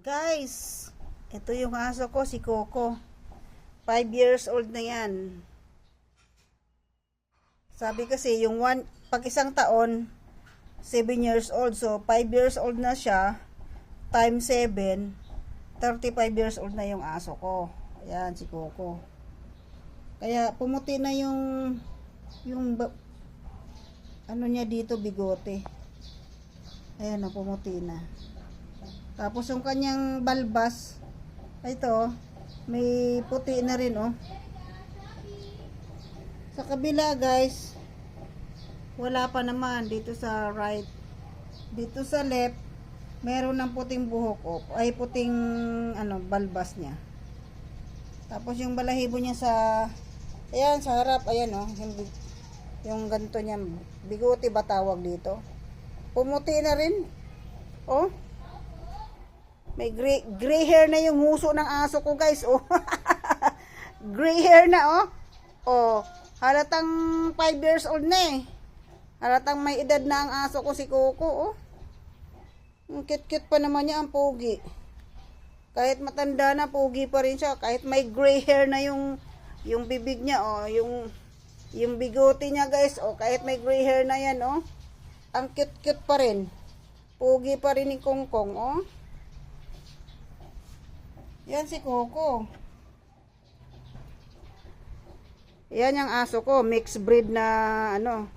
Guys, ito yung aso ko, si Coco. 5 years old na yan. Sabi kasi, yung one, pag isang taon, 7 years old. So, 5 years old na siya, times 7, 35 years old na yung aso ko. Ayan, si Coco. Kaya, pumuti na yung, yung, ano niya dito, bigote. Ayan, na, pumuti na. Tapos yung kanyang balbas, ito, may puti na rin, oh. Sa kabila, guys, wala pa naman dito sa right. Dito sa left, meron ng puting buhok, oh. Ay, puting, ano, balbas niya. Tapos yung balahibo niya sa, ayan, sa harap, ayan, oh. Yung, yung ganito niya, bigote ba tawag dito? Pumuti na rin. Oh. May gray, gray hair na yung huso ng aso ko, guys. Oh. gray hair na, oh. Oh, halatang 5 years old na eh. Halatang may edad na ang aso ko si Coco, oh. Ang cute-cute pa naman niya ang pogi. Kahit matanda na, pogi pa rin siya. Kahit may gray hair na yung yung bibig niya, oh. Yung, yung bigote niya, guys, oh. Kahit may gray hair na yan, oh. Ang cute-cute pa rin. Pogi pa rin ni Kongkong, oh. Yan si Coco. Yan yung aso ko, mixed breed na ano,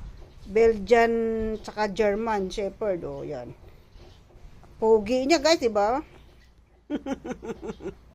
Belgian tsaka German Shepherd, oh, yan. Pogi niya, guys, 'di ba?